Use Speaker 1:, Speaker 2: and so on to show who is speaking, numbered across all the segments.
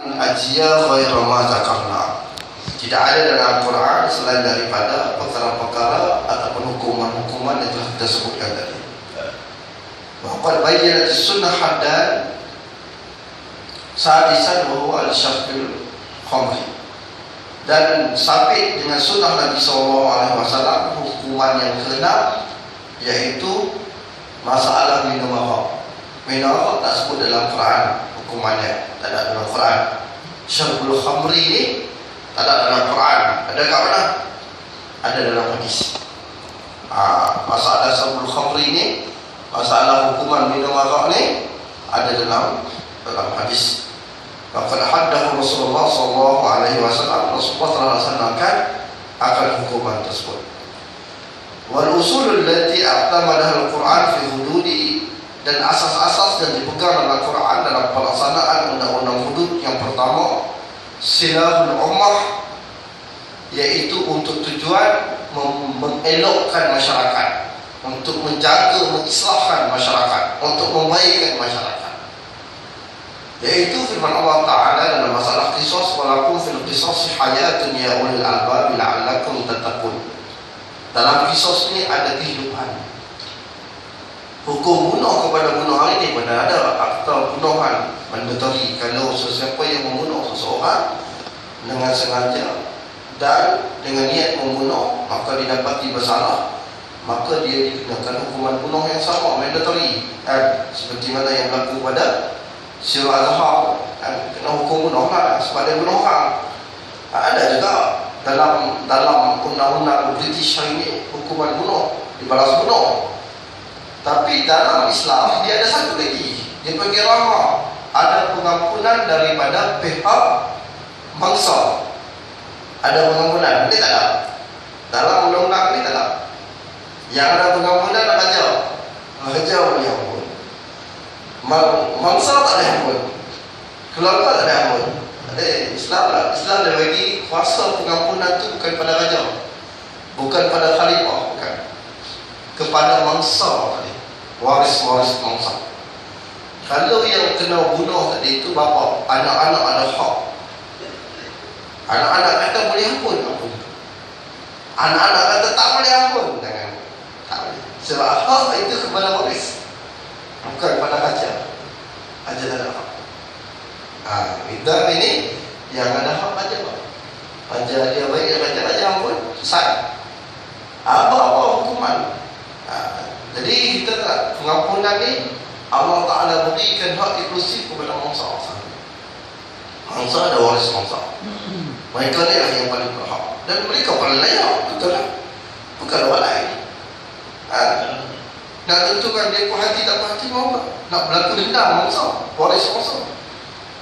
Speaker 1: Ajia khairu ma zakarna Tidak ada dalam Al-Quran Selain daripada perkara-perkara Ataupun hukuman-hukuman Yang telah kita sebutkan tadi. Waqad bayyana sunnah haddan Sadisan bahwa al-syafil khamri. Dan sabit dengan sunnah Nabi SAW Hukuman yang keenam Iaitu Masalah minum arak Minum arak tak sebut dalam Quran Hukumannya. Tak ada dalam Quran. Syafil khamri ni Tak ada dalam Quran. Ada kat mana? Ada dalam hadis. Ha, Masalah syafil khamri ni Masalah hukuman minum arak ni Ada dalam dalam hadis. Maka haddahu Rasulullah sallallahu alaihi wasallam Rasulullah telah laksanakan akan hukuman tersebut. Wal usul allati aqtamadaha al-Quran fi hududi dan asas-asas yang dipegang dalam Al-Quran dalam pelaksanaan undang-undang hudud yang pertama silahul ummah yaitu untuk tujuan mengelokkan masyarakat untuk menjaga mengislahkan masyarakat untuk membaikkan masyarakat. Yaitu firman Allah Ta'ala dalam masalah kisos walakum fil kisos hayatun ya ulil albab la'allakum tatakun dalam kisos ini ada kehidupan hukum bunuh kepada bunuh hari ini benar ada. Akta bunuhan mandatory kalau sesiapa yang membunuh seseorang dengan sengaja dan dengan niat membunuh maka didapati bersalah maka dia dikenakan hukuman bunuh yang sama. Mandatory kan? seperti mana yang berlaku pada Sirah Azhar kan? Kena hukum bunuh lah Sebab dia bunuh orang. Ada juga Dalam dalam undang-undang British hari ini Hukuman bunuh Dibalas bunuh Tapi dalam Islam Dia ada satu lagi. Dia panggil rahmah Ada pengampunan daripada pihak Mangsa. Ada pengampunan Ini tak ada. Dalam undang-undang ini tak ada. Yang ada pengampunan Apa saja Raja boleh ampun. Mangsa tak ada ampun. Keluarga tak ada ampun. Ada Islam lah. Islam dia bagi kuasa pengampunan tu bukan pada raja. Bukan pada khalifah bukan Kepada mangsa tadi. Waris-waris mangsa. Kalau yang kena bunuh tadi itu bapa Anak-anak ada hak. Anak-anak kata boleh ampun Anak-anak kata tak boleh ampun Jangan Tak boleh Sebab hak itu kepada waris Bukan pada raja Raja tak ada hak ha, Kita ini Yang ada hak raja apa? Raja dia baik Raja-raja pun Sesat Apa-apa hukuman ha, Jadi kita tak Pengampunan ni Allah Ta'ala berikan hak eksklusif kepada mangsa Mangsa ada waris mangsa Mereka ni lah yang paling berhak Dan mereka paling layak Betul lah Bukan orang lain ha, nak tentukan dia puas hati tak puas hati mau Nak berlaku dendam mangsa, waris mangsa.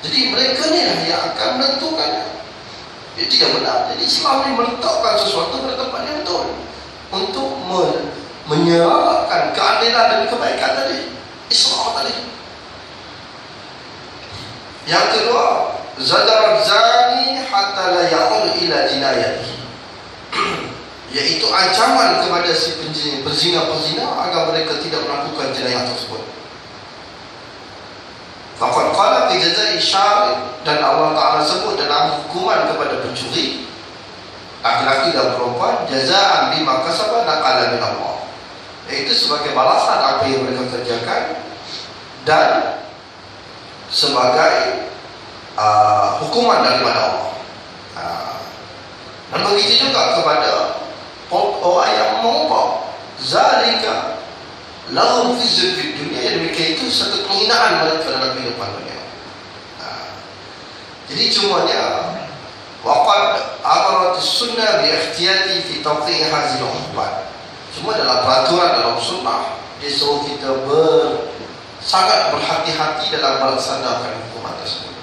Speaker 1: Jadi mereka ni lah yang akan menentukan. Itu yang benar. Jadi Islam ni meletakkan sesuatu pada tempat yang betul. Untuk men menyerahkan keadilan dan kebaikan tadi. Islam tadi. Yang kedua, zadar zani hatta la ya'ud ila jinayatihi. iaitu ancaman kepada si penzina-penzina agar mereka tidak melakukan jenayah tersebut. Faqad qala fi jazai syari dan Allah Taala sebut dalam hukuman kepada pencuri laki-laki dan perempuan jazaan bima kasaba naqala min Allah. Iaitu sebagai balasan apa yang mereka kerjakan dan sebagai uh, hukuman daripada Allah. Uh, dan begitu juga kepada orang yang mengubah zalika lahum fi zulfi dunia yang demikian itu satu penghinaan mereka dalam kehidupan dunia ha. jadi cumanya waqad amarat sunnah bi ikhtiyati fi tawqi' hadhihi al cuma dalam peraturan dalam sunnah. Dia suruh kita ber sangat berhati-hati dalam melaksanakan hukuman tersebut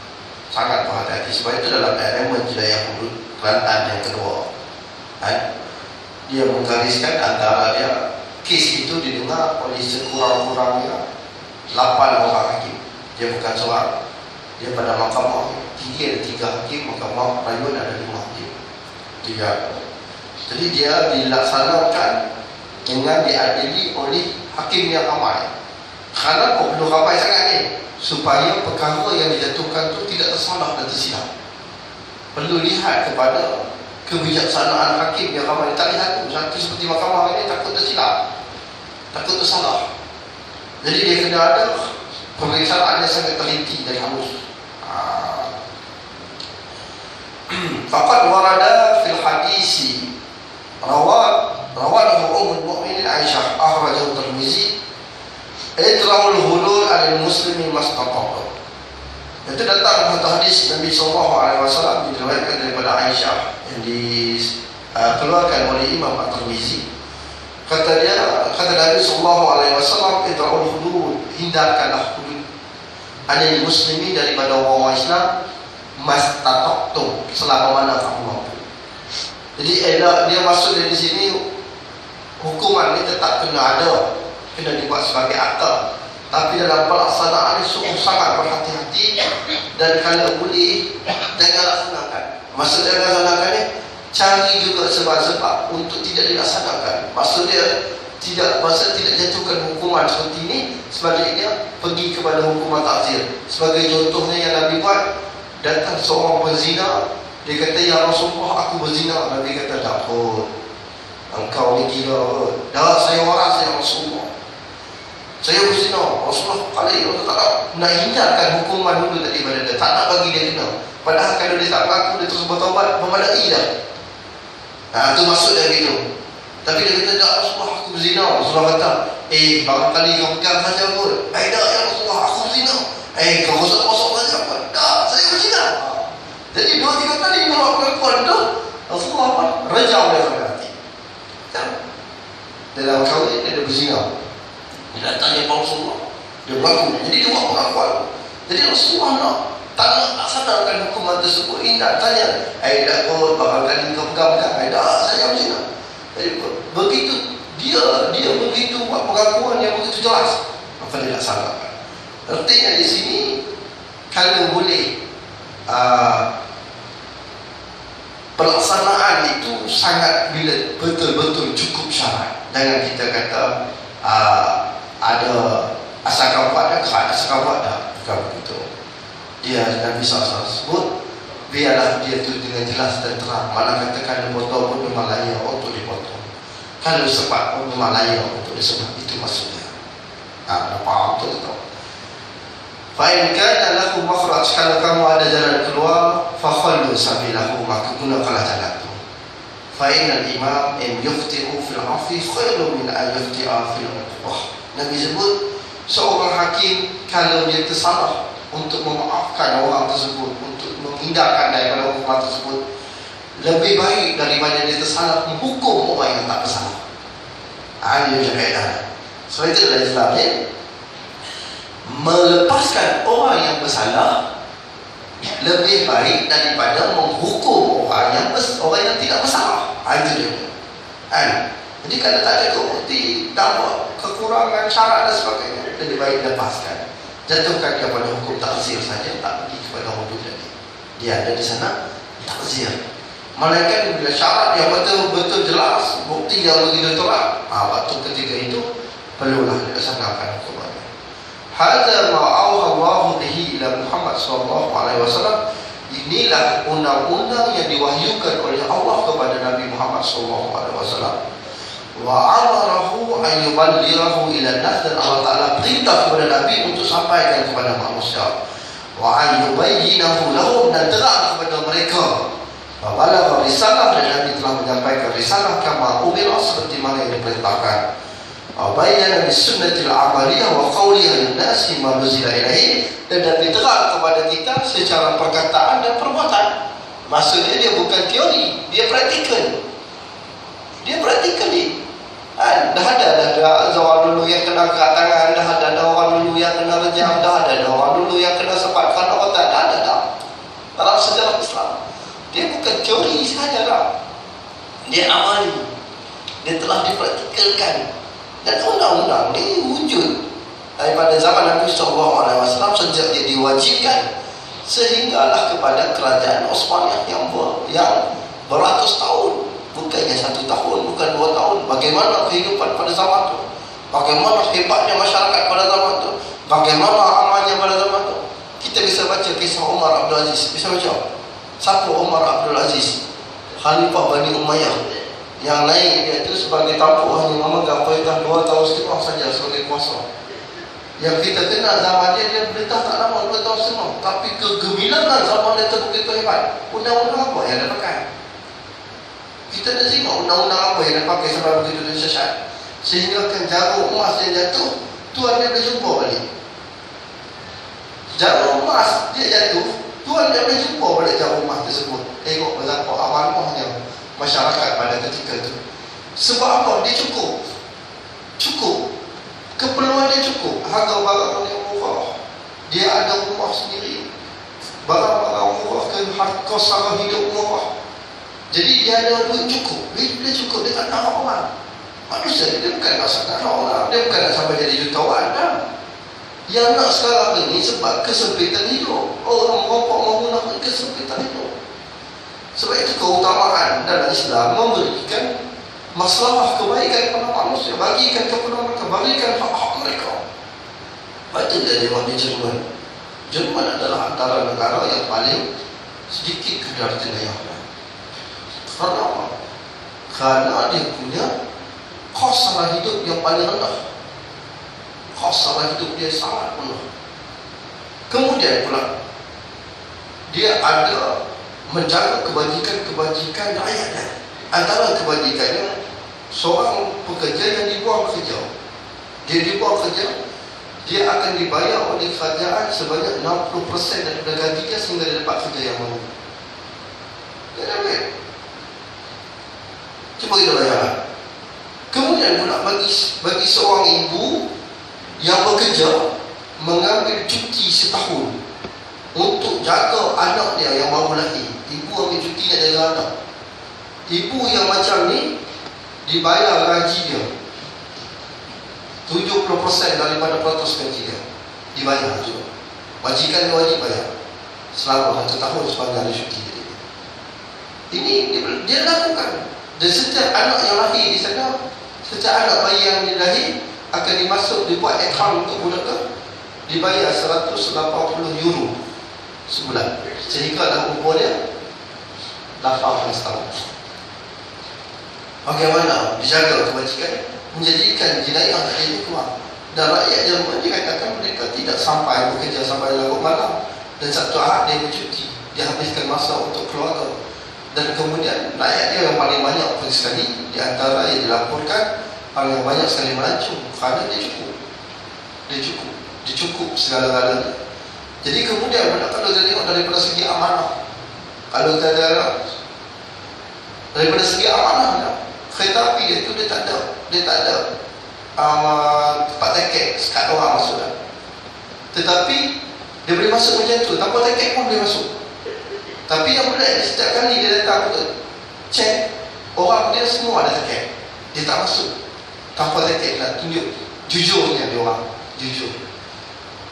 Speaker 1: sangat berhati-hati. Sebab itu dalam elemen jedayah hudud Kelantan yang kedua kan? dia menggariskan antara dia kes itu didengar oleh sekurang-kurangnya 8 orang hakim. Dia bukan seorang. Dia pada mahkamah tinggi ada 3 hakim mahkamah rayuan ada 5 hakim. Tiga. Jadi dia dilaksanakan dengan diadili oleh hakim yang ramai Kerana kok perlu ramai sangat ni supaya perkara yang dijatuhkan tu tidak tersalah dan tersilap. Perlu lihat kepada kebijaksanaan hakim yang ramai tak lihat tu. Satu seperti mahkamah ini takut tersilap. Takut tersalah. Jadi dia kena ada pemeriksaan yang sangat teliti dan halus. Fakat warada fil hadisi rawat rawat Ummul Mukminin Aisyah akhrajahu Tirmizi idra'ul hulul al muslimi mastata'a itu datang satu hadis Nabi SAW diriwayatkan daripada Aisyah yang dikeluarkan uh, oleh Imam At-Tirmizi. Kata dia kata Nabi SAW idra'ul hulul hindarkanlah hudud ada muslimin daripada orang Islam mastata'tum selama mana kamu mampu. Jadi dia masuk dari sini hukuman ni tetap kena ada. Kena dibuat sebagai akta tapi dalam pelaksanaan sungguh sangat berhati-hati dan kalau boleh jangan laksanakan maksud jangan laksanakan ni cari juga sebab-sebab untuk tidak dilaksanakan. Maksud dia tidak masa tidak jatuhkan hukuman seperti ini sebaliknya pergi kepada hukuman takzir. Sebagai contohnya yang Nabi buat datang seorang berzina dia kata ya Rasulullah aku berzina. Nabi kata tak pun engkau ni gila dah saya waras ya Rasulullah. Saya berzina Rasulullah kali Allah tak nak hindarkan hukuman dulu tadi pada dia. Tak nak bagi dia kena. Padahal kalau dia tak mengaku dia terus bertobat memadai dah. Nah, itu maksud dia gitu. Tapi dia kata tak Rasulullah aku berzina. Rasulullah kata eh barangkali kau pegang saja pun eh tak ya Rasulullah aku berzina. Eh kau rosak-rosak saja. Pun tak saya berzina. Jadi dua tiga kali menolak pengakuan tu Rasulullah apa? Rejam dia. berhati kan? dalam kahwin dia berzina dia datang ya Rasulullah. Dia berlaku. Jadi dia buat pengakuan. Jadi Rasulullah nak tak nak laksanakan hukuman tersebut. Ini nak tanya. Eh tak kot. Barangkali kau pegang-pegang. Eh tak. Saya mana? Jadi begitu. Dia dia begitu buat pengakuan yang begitu jelas. Maka dia laksanakan. Artinya di sini. Kalau boleh. Uh, itu sangat bila betul-betul cukup syarat. Jangan kita kata uh, ada asalkan buat dah kan asalkan buat dah. Bukan begitu. Dia Nabi SAW sebut biarlah dia tu dengan jelas dan terang. Mana katakan dia potong pun memang layak untuk dipotong. Kalau sebab pun memang layak untuk disebut itu maksudnya. Ha, dah faham tu tu Fa'in kana lahu makhraj kalau kamu ada jalan keluar fakhallu sabilahu maka gunakanlah jalan Fa'in al-imam in yufti'u fil afi khairu min an yufti'a fil uqbah. Nabi sebut seorang hakim kalau dia tersalah untuk memaafkan orang tersebut untuk menghindarkan daripada hukuman tersebut lebih baik daripada dia tersalah menghukum orang yang tak bersalah ha, macam kaedah sebab itu dalam Islam ni melepaskan orang yang bersalah lebih baik daripada menghukum orang yang orang yang tidak bersalah. Ha, itu dia. Kan? jadi kalau tak ada kebukti dakwah kekurangan syarat dan sebagainya. Lebih baik lepaskan. Jatuhkan kepada hukum takzir saja tak pergi kepada hukum lagi. Dia ada di sana takzir. Malaikat bila syarat yang betul-betul jelas bukti yang begitu terang ha, waktu ketiga itu perlulah dilaksanakan hukumannya hadza ma'auha Allah bihi ila Muhammad sallallahu alaihi wasallam. Inilah undang-undang yang diwahyukan oleh Allah kepada Nabi Muhammad sallallahu alaihi wasallam. Wa amarahu an yuballighahu ila nas dan Allah Taala perintah kepada Nabi untuk sampaikan kepada manusia. Wa an yubayyinahu lahum dan terang kepada mereka. Wa balagha risalah dan Nabi telah menyampaikan risalah kama umira seperti mana yang diperintahkan wa bayyana bi sunnatil amaliyah wa qawliha lin nas ma nuzila ilaihi dan Nabi terang kepada kita secara perkataan dan perbuatan maksudnya dia bukan teori dia praktikal dia praktikal ni Kan? Dah ada dah ada zaman dulu yang kena kerat tangan, dah ada ada orang dulu yang kena rejam, dah ada ada orang dulu yang kena sepatkan otak, dah ada dah. Dalam sejarah Islam. Dia bukan teori sahaja dah. Dia amali. Dia telah dipraktikalkan. Dan undang-undang ni wujud daripada zaman Nabi SAW sejak dia diwajibkan sehinggalah kepada kerajaan Osmaniyah yang ber, yang beratus tahun bukannya satu tahun, bukan dua tahun. Bagaimana kehidupan pada zaman itu? Bagaimana hebatnya masyarakat pada zaman itu Bagaimana amalnya pada zaman itu Kita bisa baca kisah Umar Abdul Aziz. Bisa baca? Siapa Umar Abdul Aziz Khalifah Bani Umayyah Yang naik dia itu sebagai tampuk Hanya memegang perintah dua tahun setengah saja sebagai kuasa. Yang kita kenal zaman dia Dia perintah tak lama dua tahun setengah. Tapi kegemilangan zaman dia itu begitu hebat. Undang-undang apa yang dia pakai? Kita dah tengok undang-undang apa yang dia pakai sampai begitu dia sesat sehingga kan jarum emas yang jatuh Tuhan dia boleh jumpa balik. Jarum emas dia jatuh Tuhan dia boleh jumpa balik jarum emas tersebut. Tengok betapa amanahnya masyarakat pada ketika itu sebab apa dia cukup cukup keperluan dia cukup harga barang yang murah dia ada rumah sendiri barang-barang murah ke harga sara hidup murah jadi dia ada duit cukup. Duit dia cukup, dia tak nak orang. Manusia dia bukan nak sangat orang. Dia bukan nak sampai jadi jutawan. Dah. Yang nak sekarang ini sebab kesempitan hidup. Orang merokok menggunakan kesempitan hidup. Sebab itu keutamaan dalam Islam memberikan masalah kebaikan kepada manusia. Bagikan kepada mereka. Berikan hak-hak mereka. Dia memang di Jerman. Jerman adalah antara negara yang paling sedikit kadar jenayah. Kerana apa? Kerana dia punya kos salah hidup yang paling rendah. Kos salah hidup dia sangat rendah. Kemudian pula, dia ada menjaga kebajikan-kebajikan rakyatnya. Antara kebajikannya, seorang pekerja yang dibuang kerja. Dia dibuang kerja, dia akan dibayar oleh kerajaan sebanyak 60% daripada gajinya sehingga dia dapat kerja yang baru. Dia ada. Cuba kita bayangkan. Kemudian pula bagi bagi seorang ibu yang bekerja mengambil cuti setahun untuk jaga anak dia yang baru lahir. Ibu ambil cuti nak jaga anak. Ibu yang macam ni dibayar gaji dia 70% daripada peratus gaji dia dibayar juga. Wajikan dia wajib bayar selama satu tahun sepanjang dia cuti dia. Ini dia, dia lakukan dan setiap anak yang lahir di sana Setiap anak bayi yang dilahir Akan dimasuk, dibuat account untuk budak tu Dibayar 180 euro Sebulan Sehingga dalam umur dia 18 tahun Bagaimana dijaga kebajikan Menjadikan jenayah ini keluar Dan rakyat Jerman dikatakan mereka tidak sampai bekerja sampai larut malam. Dan satu hari dia bercuti. Dia habiskan masa untuk keluarga. Dan kemudian rakyat dia yang paling banyak pun sekali di antara yang dilaporkan paling banyak sekali melancung kerana dia cukup. Dia cukup. Dia cukup segala-galanya. Jadi kemudian kalau kita tengok daripada segi amanah kita ada daripada segi amanah kereta api dia tu dia tak ada. Dia tak ada um, tempat tiket. Sekat orang masuk dah. tetapi dia boleh masuk macam tu. Tanpa tiket pun boleh masuk. Tapi yang pelik setiap kali dia datang untuk cek orang dia semua ada tiket. Dia tak masuk. Tanpa tiket nak tunjuk jujurnya dia orang. Jujur.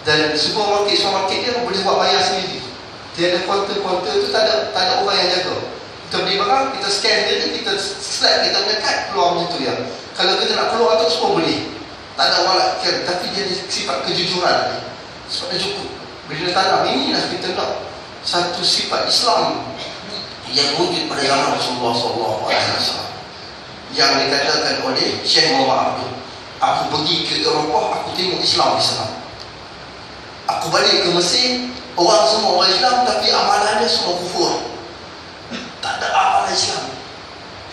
Speaker 1: Dan supermarket supermarket dia boleh buat bayar sendiri. Dia ada kaunter-kaunter tu tak ada tak ada orang yang jaga. Kita beli barang, kita scan dia kita slide, kita dekat keluar macam tu ya. Kalau kita nak keluar tu semua boleh. Tak ada orang nak kira. Tapi dia ada sifat kejujuran ni. Sebab dia cukup. Bila dia tanam, inilah kita nak satu sifat Islam yang wujud pada zaman Rasulullah SAW yang dikatakan oleh Syekh Muhammad Abdul aku pergi ke Eropah aku tengok Islam di sana aku balik ke Mesir orang semua orang Islam tapi amalannya semua kufur. Tak ada amalan Islam.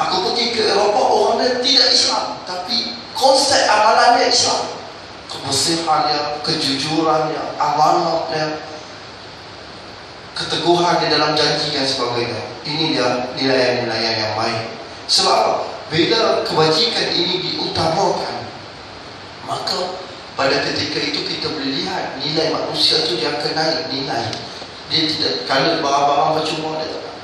Speaker 1: Aku pergi ke Eropah orang dia tidak Islam. Tapi konsep amalannya Islam. Kebersihannya, kejujurannya, amanahnya, keteguhan di dalam janji dan sebagainya. Ini dia nilai-nilai yang baik. Sebab bila kebajikan ini diutamakan, maka pada ketika itu kita nilai manusia itu dia akan naik nilai. Dia tidak kalau barang-barang percuma dia tak.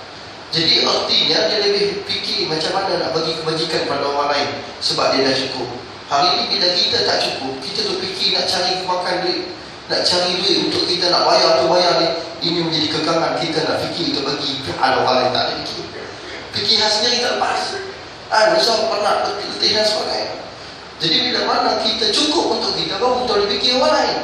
Speaker 1: Jadi artinya dia lebih fikir macam mana nak bagi kebajikan pada orang lain sebab dia dah cukup. Hari ini bila kita tak cukup, kita tu fikir nak cari makan duit, nak cari duit untuk kita nak bayar tu bayar ni, ini menjadi kekangan kita nak fikir untuk bagi pihak orang lain tak ada fikir fikir sendiri tak lepas ah, Nusa pernah letih dan sebagainya Jadi bila mana kita cukup untuk kita baru untuk fikir orang lain.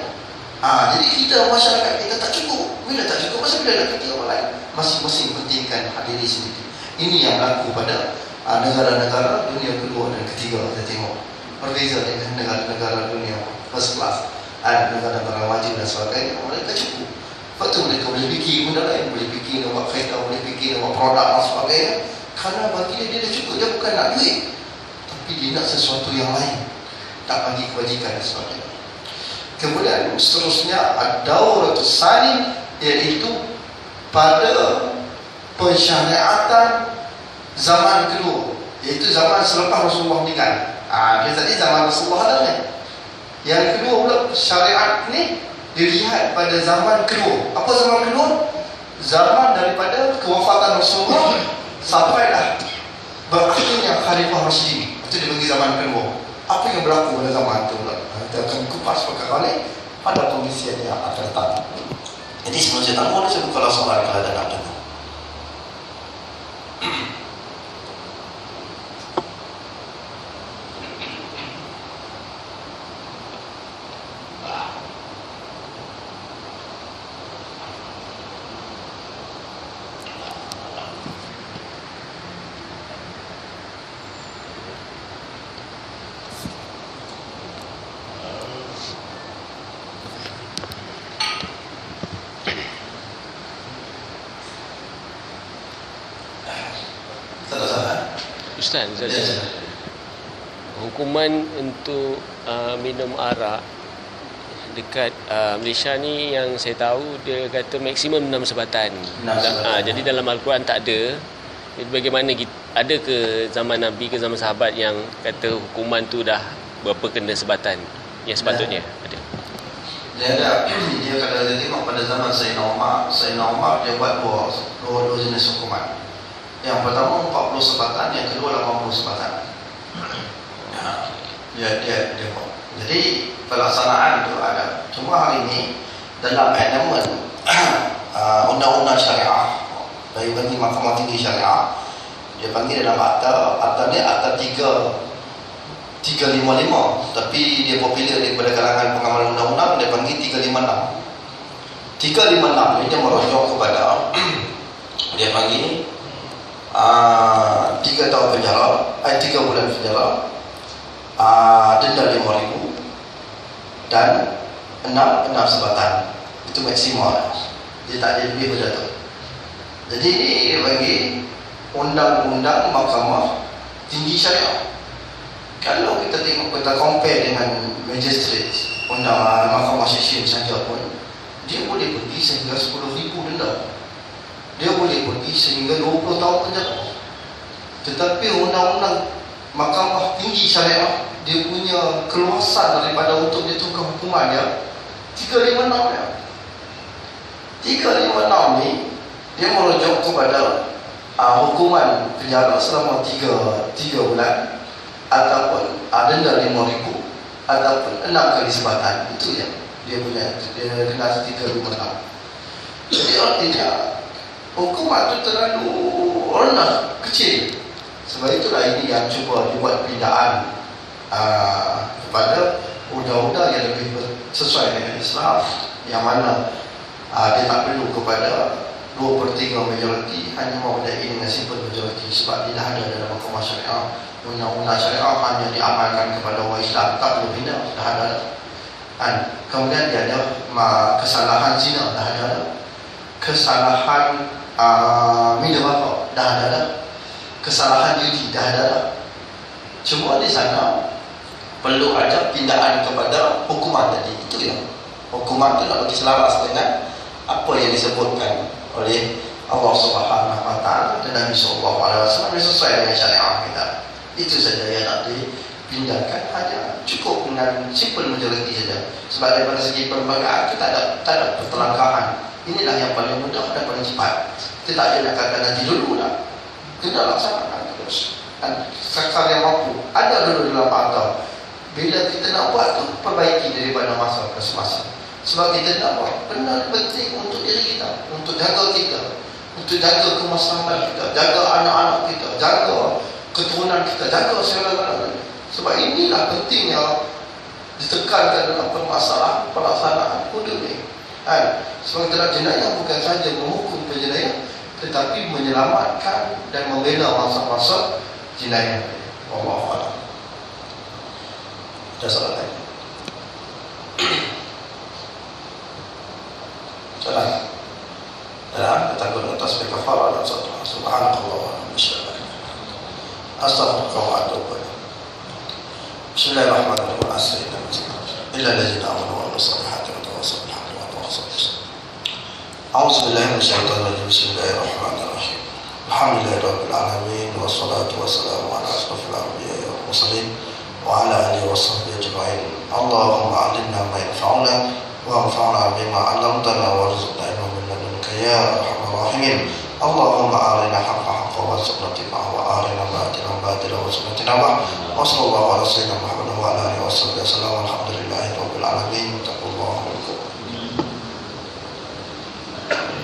Speaker 1: Ha, jadi kita masyarakat kita tak cukup. Bila tak cukup, masa bila nak fikir orang lain? Masing-masing pentingkan hadiri sendiri. Ini yang berlaku pada uh, negara-negara dunia kedua dan ketiga kita tengok. Berbeza dengan negara-negara dunia first class. Ada negara-negara maju dan sebagainya. Mereka cukup. Lepas tu mereka boleh fikir benda lain. Boleh fikir nak buat kereta, boleh fikir nak buat produk dan sebagainya. Kerana bagi dia, dia dah cukup. Dia bukan nak duit. Tapi dia nak sesuatu yang lain. Tak bagi kewajikan dan sebagainya. Kemudian seterusnya Ad-Dawratul Sani Iaitu pada pensyariatan zaman kedua Iaitu zaman selepas Rasulullah meninggal. Ha, Dia tadi zaman Rasulullah ada ni Yang kedua pula syariat ni Dilihat pada zaman kedua. Apa zaman kedua? Zaman daripada kewafatan Rasulullah Sampailah Berakhirnya Khalifah Rasyid Itu dia bagi zaman kedua. Apa yang berlaku pada zaman itu pula? Kita akan kupas perkara ni pada kondisi yang akan datang. Jadi sebelum saya tanggung, saya buka soalan kalau ada nak dengar.
Speaker 2: Ustaz, Ustaz, Ustaz. Hukuman untuk uh, minum arak dekat uh, Malaysia ni yang saya tahu dia kata maksimum 6 sebatan.
Speaker 1: 6 sebatan.
Speaker 2: Uh, jadi dalam al-Quran tak ada. Jadi bagaimana kita, ada ke zaman Nabi ke zaman sahabat yang kata hukuman tu dah berapa kena sebatan yang sepatutnya ada.
Speaker 1: Dia ada dia kata dia tengok pada zaman Sayyidina Umar, Sayyidina Umar dia buat dua dua, dua jenis hukuman. Yang pertama 40 sebatan, yang kedua 80 sebatan. Ya, dia dia buat. Jadi pelaksanaan itu ada. Cuma hari ini dalam amendment uh, undang-undang syariah dari bagi Mahkamah Tinggi Syariah dia panggil dalam akta akta ni akta 3 355 tapi dia popular daripada kalangan pengamal undang-undang dia panggil 356 356 ni dia merujuk kepada dia panggil uh, 3 tahun penjara eh 3 bulan penjara. Uh, denda 5 ribu dan 6 6 sebatan. Itu maksimal dia tak ada lebih tu. Jadi ini bagi undang-undang mahkamah tinggi syariah. Kalau kita tengok kita compare dengan magistrate undang mahkamah session saja pun dia boleh pergi sehingga 10 ribu denda dia boleh pergi sehingga 20 tahun penjara tetapi undang-undang mahkamah tinggi syariah dia punya keluasan daripada untuk ditunggang hukuman dia 356 ya 356 ni dia merujuk kepada uh, hukuman penjara selama 3 3 bulan ataupun uh, denda 5000 ataupun 6 kali sebatan. Itu yang dia punya dia kena 356 jadi artinya hukuman itu terlalu rendah kecil. Sebab itulah ini yang cuba dibuat pindaan uh, kepada undang-undang yang lebih sesuai dengan Islam yang mana uh, dia tak perlu kepada dua per tiga majoriti hanya memadai dengan simple majoriti. Sebab dia dah ada dalam mahkamah syariah undang-undang syariah hanya diamalkan kepada orang Islam. Tak perlu bina dah ada. Dan kemudian dia ada uh, kesalahan zina dah ada. Kesalahan uh, minum apa dah ada kesalahan judi dah ada cuma di sana perlu ada pindaan kepada hukuman tadi. Itu ya hukuman itu nak bagi selaras dengan apa yang disebutkan oleh Allah Subhanahu Wa Taala dan Nabi Sallallahu Alaihi Wasallam. Sesuai dengan syariat kita. Itu saja yang nak dipindahkan. Hanya cukup dengan simple majority saja. Sebab daripada segi perlembagaan kita ada tak ada pertelangkahan. Inilah yang paling mudah dan paling cepat. Kita tak nak kata nanti dulu lah. Kita laksanakan terus. Dan sekal yang mampu ada dulu dalam atau bila kita nak buat tu perbaiki daripada masa ke semasa. Sebab kita nak buat benar penting untuk diri kita, untuk jaga kita, untuk jaga kemaslahatan kita, jaga anak-anak kita, jaga keturunan kita, jaga segala-galanya. Sebab inilah pentingnya ditekankan dalam permasalahan pelaksanaan kode ni. Kan? Sebab dalam jenayah bukan saja menghukum penjenayah tetapi menyelamatkan dan membela masa-masa jenayah. Allah Allah. Ada soalan lain? Soalan? Kita guna tasbih kafarah dan satu. Subhanallah wa. Astaghfirullah wa atubu ilaih. Bismillahirrahmanirrahim. Asrina illa allazina amanu wa amilus solihati wa tawassaw أعوذ بالله من الشيطان الرجيم بسم الله الرحمن الرحيم. الحمد لله رب العالمين والصلاة والسلام على أشرف الأنبياء والمرسلين وعلى آله وصحبه أجمعين. اللهم علمنا ما ينفعنا وانفعنا بما علمتنا وارزقنا علما من لدنك يا أرحم الراحمين. اللهم أرنا حق حقا وارزقنا اتباعه وأرنا باطلا باطلا وارزقنا اجتنابه. وصلى الله على سيدنا محمد وعلى آله وصحبه وسلم والحمد لله رب العالمين.